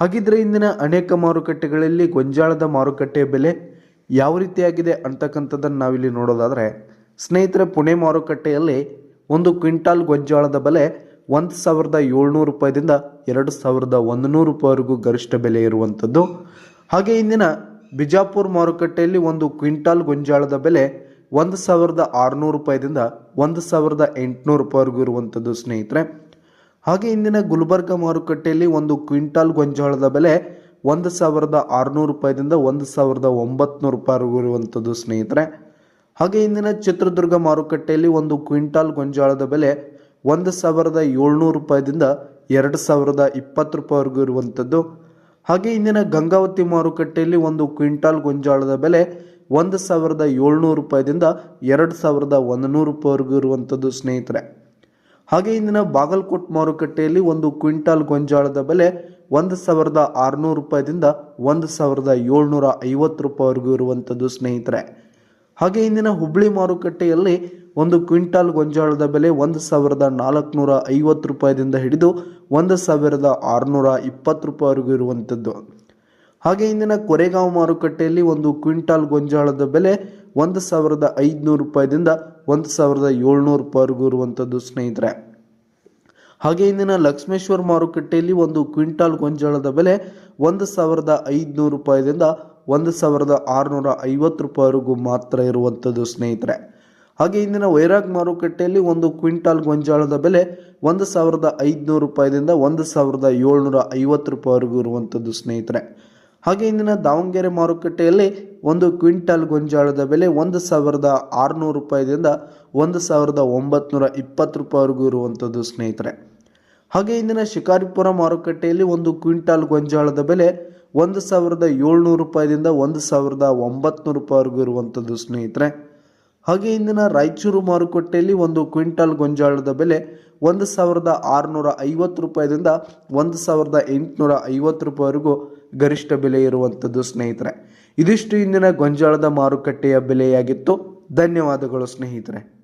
ಹಾಗಿದ್ರೆ ಇಂದಿನ ಅನೇಕ ಮಾರುಕಟ್ಟೆಗಳಲ್ಲಿ ಗೊಂಜಾಳದ ಮಾರುಕಟ್ಟೆ ಬೆಲೆ ಯಾವ ರೀತಿಯಾಗಿದೆ ಅಂತಕ್ಕಂಥದ್ದನ್ನು ನಾವಿಲ್ಲಿ ನೋಡೋದಾದರೆ, ಸ್ನೇಹಿತರೆ, ಪುಣೆ ಮಾರುಕಟ್ಟೆಯಲ್ಲಿ ಒಂದು ಕ್ವಿಂಟಾಲ್ ಗೊಂಜಾಳದ ಬೆಲೆ ಒಂದು ಸಾವಿರದ ಏಳ್ನೂರು ರೂಪಾಯಿದಿಂದ ಎರಡು ಸಾವಿರದ ಒಂದು ನೂರು ರೂಪಾಯಿವರೆಗೂ ಗರಿಷ್ಠ ಬೆಲೆ ಇರುವಂಥದ್ದು. ಹಾಗೆ ಇಂದಿನ ಬಿಜಾಪುರ ಮಾರುಕಟ್ಟೆಯಲ್ಲಿ ಒಂದು ಕ್ವಿಂಟಾಲ್ ಗೊಂಜಾಳದ ಬೆಲೆ ಒಂದು ಸಾವಿರದ ಆರುನೂರು ರೂಪಾಯಿದಿಂದ ಒಂದು ಸಾವಿರದ ಎಂಟುನೂರು ರೂಪಾಯಿವರೆಗೂ ಇರುವಂಥದ್ದು ಸ್ನೇಹಿತರೆ. ಹಾಗೆ ಇಂದಿನ ಗುಲ್ಬರ್ಗ ಮಾರುಕಟ್ಟೆಯಲ್ಲಿ ಒಂದು ಕ್ವಿಂಟಾಲ್ ಗೊಂಜಾಳದ ಬೆಲೆ ಒಂದು ಸಾವಿರದ ಆರುನೂರು ರೂಪಾಯಿದಿಂದ ಒಂದು ಸಾವಿರದ ಒಂಬತ್ನೂರು ರೂಪಾಯಿವರೆಗೂ ಇರುವಂಥದ್ದು ಸ್ನೇಹಿತರೆ. ಹಾಗೆ ಇಂದಿನ ಚಿತ್ರದುರ್ಗ ಮಾರುಕಟ್ಟೆಯಲ್ಲಿ ಒಂದು ಕ್ವಿಂಟಾಲ್ ಗೊಂಜಾಳದ ಬೆಲೆ ಒಂದು ಸಾವಿರದ ಏಳ್ನೂರು ರೂಪಾಯಿದಿಂದ ಎರಡು ಸಾವಿರದ ಇಪ್ಪತ್ತು ರೂಪಾಯಿವರೆಗೂ ಇರುವಂಥದ್ದು. ಹಾಗೆ ಇಂದಿನ ಗಂಗಾವತಿ ಮಾರುಕಟ್ಟೆಯಲ್ಲಿ ಒಂದು ಕ್ವಿಂಟಾಲ್ ಗೊಂಜಾಳದ ಬೆಲೆ ಒಂದು ಸಾವಿರದ ಏಳ್ನೂರು ರೂಪಾಯಿದಿಂದ ಎರಡು ಸಾವಿರದ ಒಂದು ನೂರು ರೂಪಾಯಿವರೆಗೂ ಇರುವಂಥದ್ದು ಸ್ನೇಹಿತರೆ. ಹಾಗೆ ಇಂದಿನ ಬಾಗಲಕೋಟ್ ಮಾರುಕಟ್ಟೆಯಲ್ಲಿ ಒಂದು ಕ್ವಿಂಟಾಲ್ ಗೊಂಜಾಳದ ಬೆಲೆ ಒಂದು ಸಾವಿರದ ಆರುನೂರು ರೂಪಾಯಿದಿಂದ ಒಂದು ಸಾವಿರದ ಏಳ್ನೂರ ಐವತ್ತು ರೂಪಾಯಿವರೆಗೂ ಇರುವಂಥದ್ದು, ಸ್ನೇಹಿತರೆ. ಹಾಗೆ ಇಂದಿನ ಹುಬ್ಳಿ ಮಾರುಕಟ್ಟೆಯಲ್ಲಿ ಒಂದು ಕ್ವಿಂಟಾಲ್ ಗೊಂಜಾಳದ ಬೆಲೆ ಒಂದು ಸಾವಿರದ ನಾಲ್ಕುನೂರ ಐವತ್ತು ರೂಪಾಯಿದಿಂದ ಹಿಡಿದು ಒಂದು ಸಾವಿರದ ಆರುನೂರ ಇಪ್ಪತ್ತು ರೂಪಾಯಿವರೆಗೂ ಇರುವಂಥದ್ದು. ಹಾಗೆ ಇಂದಿನ ಕೊರೆಗಾಂವ್ ಮಾರುಕಟ್ಟೆಯಲ್ಲಿ ಒಂದು ಕ್ವಿಂಟಾಲ್ ಗೊಂಜಾಳದ ಬೆಲೆ ಒಂದು ಸಾವಿರದ ಐದುನೂರು ರೂಪಾಯಿದಿಂದ ಒಂದು ಸಾವಿರದ ಏಳ್ನೂರು ರೂಪಾಯಿವರೆಗೂ ಇರುವಂಥದ್ದು ಸ್ನೇಹಿತರೆ. ಹಾಗೆ ಇಂದಿನ ಲಕ್ಷ್ಮೇಶ್ವರ ಮಾರುಕಟ್ಟೆಯಲ್ಲಿ ಒಂದು ಕ್ವಿಂಟಾಲ್ ಗೊಂಜಾಳದ ಬೆಲೆ ಒಂದು ಸಾವಿರದ ಐದುನೂರು ರೂಪಾಯಿದಿಂದ ಒಂದು ಸಾವಿರದ ಆರುನೂರ ಐವತ್ತು ರೂಪಾಯಿವರೆಗೂ ಮಾತ್ರ ಇರುವಂಥದ್ದು ಸ್ನೇಹಿತರೆ. ಹಾಗೆ ಇಂದಿನ ವೈರಾಗ್ ಮಾರುಕಟ್ಟೆಯಲ್ಲಿ ಒಂದು ಕ್ವಿಂಟಾಲ್ ಗೊಂಜಾಳದ ಬೆಲೆ ಒಂದು ಸಾವಿರದ ಐದುನೂರು ರೂಪಾಯಿದಿಂದ ಒಂದು ಸಾವಿರದ ಏಳ್ನೂರ ಐವತ್ತು ರೂಪಾಯಿವರೆಗೂ ಇರುವಂಥದ್ದು ಸ್ನೇಹಿತರೆ. ಹಾಗೆ ಇಂದಿನ ದಾವಣಗೆರೆ ಮಾರುಕಟ್ಟೆಯಲ್ಲಿ ಒಂದು ಕ್ವಿಂಟಲ್ ಗೊಂಜಾಳದ ಬೆಲೆ ಒಂದು ಸಾವಿರದ ಆರುನೂರು ರೂಪಾಯಿದಿಂದ ಒಂದು ಸಾವಿರದ ಒಂಬತ್ನೂರ ಇಪ್ಪತ್ತು ರೂಪಾಯಿವರೆಗೂ ಇರುವಂಥದ್ದು, ಸ್ನೇಹಿತರೆ. ಹಾಗೆ ಇಂದಿನ ಶಿಕಾರಿಪುರ ಮಾರುಕಟ್ಟೆಯಲ್ಲಿ ಒಂದು ಕ್ವಿಂಟಾಲ್ ಗೊಂಜಾಳದ ಬೆಲೆ ಒಂದು ಸಾವಿರದ ಏಳ್ನೂರು ರೂಪಾಯಿದಿಂದ ಒಂದು ಸಾವಿರದ ಒಂಬತ್ನೂರು ರೂಪಾಯಿವರೆಗೂ ಇರುವಂಥದ್ದು, ಸ್ನೇಹಿತರೆ. ಹಾಗೆ ಇಂದಿನ ರಾಯಚೂರು ಮಾರುಕಟ್ಟೆಯಲ್ಲಿ ಒಂದು ಕ್ವಿಂಟಾಲ್ ಗೊಂಜಾಳದ ಬೆಲೆ ಒಂದು ಸಾವಿರದ ಆರುನೂರ ಐವತ್ತು ರೂಪಾಯಿದಿಂದ ಒಂದು ಸಾವಿರದ ಎಂಟುನೂರ ಐವತ್ತು ರೂಪಾಯಿವರೆಗೂ ಗರಿಷ್ಠ ಬೆಲೆ ಇರುವಂಥದ್ದು ಸ್ನೇಹಿತರೆ. ಇದಿಷ್ಟು ಇಂದಿನ ಗೊಂಜಾಳದ ಮಾರುಕಟ್ಟೆಯ ಬೆಲೆಯಾಗಿತ್ತು. ಧನ್ಯವಾದಗಳು ಸ್ನೇಹಿತರೆ.